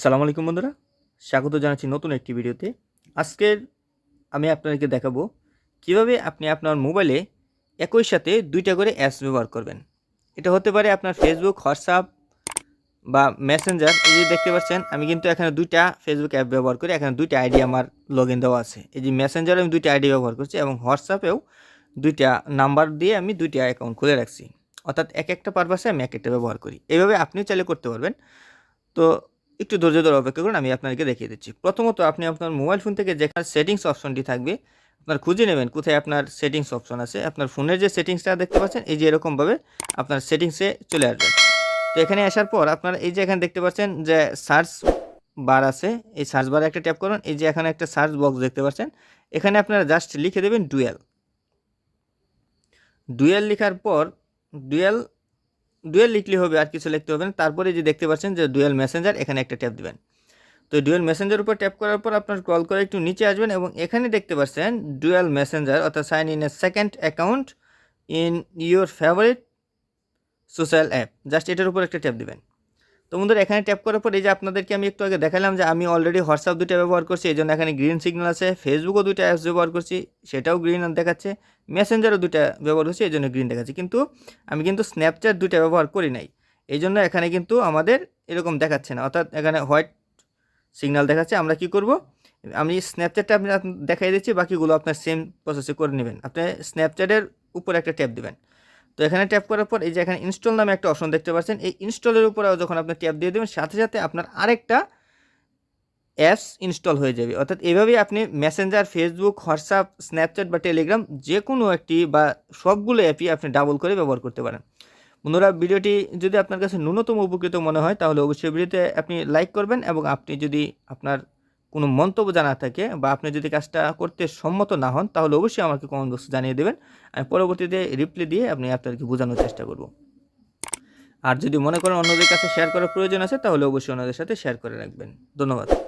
সালাম আলাইকুম বন্ধুরা, স্বাগত জানাচ্ছি নতুন একটি ভিডিওতে। আজকের আমি আপনাদেরকে দেখাবো কীভাবে আপনি আপনার মোবাইলে একই সাথে দুইটা করে অ্যাপস ব্যবহার করবেন। এটা হতে পারে আপনার ফেসবুক হোয়াটসঅ্যাপ বা মেসেঞ্জার এই যে দেখতে পাচ্ছেন, আমি কিন্তু এখানে দুইটা ফেসবুক অ্যাপ ব্যবহার করি। এখানে দুইটা আইডি আমার লগ ইন দেওয়া আছে। এই যে মেসেঞ্জারে আমি দুইটা আইডি ব্যবহার করছি এবং হোয়াটসঅ্যাপেও দুইটা নাম্বার দিয়ে আমি দুইটা অ্যাকাউন্ট খুলে রাখছি। অর্থাৎ এক একটা পারপাসে আমি এক একটা ব্যবহার করি। এইভাবে আপনিও চাইলে করতে পারবেন। তো একটু ধৈর্য ধরে অপেক্ষা করুন, আমি আপনাদেরকে দেখিয়ে দিচ্ছি। প্রথমত আপনি আপনার মোবাইল ফোন থেকে যেখানে সেটিংস অপশনটি থাকবে, আপনার খুঁজে নেবেন কোথায় আপনার সেটিংস অপশন আছে। আপনার ফোনের যে সেটিংসটা দেখতে পাচ্ছেন, এই যে এরকমভাবে আপনার সেটিংসে চলে আসবেন তো এখানে আসার পর আপনার এই যে এখানে দেখতে পাচ্ছেন যে সার্চ বার আছে, এই সার্চ বারে একটা ট্যাপ করুন, এই যে এখানে একটা সার্চ বক্স দেখতে পাচ্ছেন, এখানে আপনারা জাস্ট লিখে দেবেন ডুয়েল ডুয়েল লেখার পর ডুয়েল ডুয়েল লিখলে হবে, আর কিছু লিখতে হবে না। তারপরে যে দেখতে পাচ্ছেন যে ডুয়েল মেসেঞ্জার এখানে একটা ট্যাপ দেবেন। তো ডুয়েল মেসেঞ্জার উপর ট্যাপ করার পর আপনার কল করে একটু নিচে আসবেন এবং এখানে দেখতে পাচ্ছেন ডুয়েল মেসেঞ্জার অর্থাৎ sign in a second account in your favourite social app just এটার উপর একটা ট্যাপ দিবেন। তো বন্ধুরা, এখানে ট্যাপ করার পর এই যে আপনাদেরকে আমি একটু আগে দেখালাম যে আমি অলরেডি হোয়াটসঅ্যাপ দুটো ব্যবহার করছি, এই জন্য এখানে গ্রিন সিগন্যাল আছে ফেসবুকও দুটো অ্যাপস ব্যবহার করছি, সেটাও গ্রিন দেখাচ্ছে মেসেঞ্জারও দুটো ব্যবহার করছি, এই জন্য গ্রিন দেখাচ্ছে। কিন্তু আমি কিন্তু স্ন্যাপচ্যাট দুটো ব্যবহার করি নাই, এই জন্য এখানে কিন্তু আমাদের এরকম দেখাচ্ছে না। অর্থাৎ এখানে হোয়াইট সিগন্যাল দেখাচ্ছে, আমরা কি করব? আমি স্ন্যাপচ্যাটটা আপনি দেখাই দিচ্ছি, বাকিগুলো আপনার সেম প্রসেসে করে নেবেন। আপনি স্ন্যাপচ্যাটের উপর একটা ট্যাপ দিবেন। তো এখানে ট্যাপ করার পর এই যে এখানে ইনস্টল নামে একটা অপশন দেখতে পাচ্ছেন। এই ইনস্টলের উপরে যখন আপনি ট্যাপ দিয়ে দেবেন, সাথে সাথে আপনার আরেকটা অ্যাপস ইনস্টল হয়ে যাবে। অর্থাৎ এভাবেই আপনি মেসেঞ্জার ফেসবুক হোয়াটসঅ্যাপ স্ন্যাপচ্যাট বা টেলিগ্রাম যে কোনো একটি বা সবগুলো অ্যাপই আপনি ডাবল করে ব্যবহার করতে পারেন। বন্ধুরা, ভিডিওটি যদি আপনার কাছে ন্যূনতম উপকৃত মনে হয়, তাহলে অবশ্যই ভিডিওতে আপনি লাইক করবেন এবং আপনি যদি আপনার কোনো মন্তব্য জানা থাকে বা আপনি যদি কাজটা করতে সম্মত না হন, তাহলে অবশ্যই আমাকে কমেন্ট বক্সে জানিয়ে দেবেন। আমি পরবর্তীতে রিপ্লাই দিয়ে আপনি আপনাদেরকে বোঝানোর চেষ্টা করব। আর যদি মনে করেন অন্যদের কাছে শেয়ার করার প্রয়োজন আছে, তাহলে অবশ্যই অন্যদের সাথে শেয়ার করে রাখবেন। ধন্যবাদ।